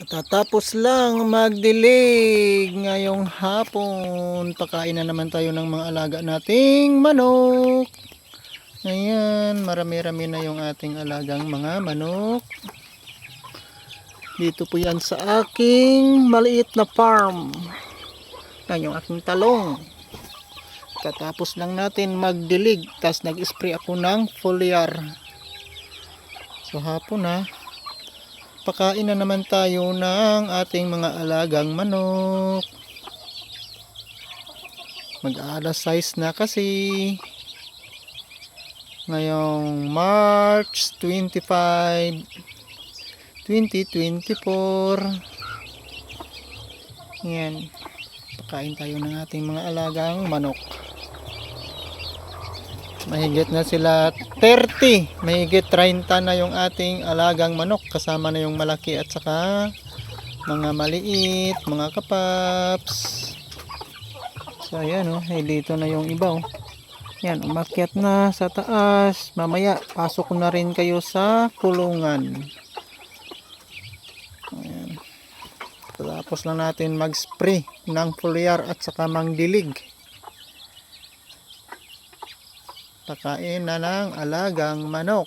Tatapos lang magdilig ngayong hapon. Pakain na naman tayo ng mga alaga nating manok. Ayan, marami-rami na yung ating alagang mga manok. Dito po yan sa aking maliit na farm. Yan yung aking talong. Katapos lang natin magdilig. Tapos nag-spray ako ng foliar. So hapon na pakain na naman tayo ng ating mga alagang manok. Mag-alas size na kasi. Ngayong March 25, 2024. Yan. Pakain tayo ng ating mga alagang manok. Mahigit na sila 30. Mahigit 30 na yung ating alagang manok. Kasama na yung malaki at saka mga maliit, mga kapaps. So ayan oh, eh, dito na yung iba oh. Yan, umakyat na sa taas. Mamaya, pasok na rin kayo sa kulungan. Ayan. Tapos lang natin mag-spray ng foliar at saka mangdilig. Pakain na ng alagang manok.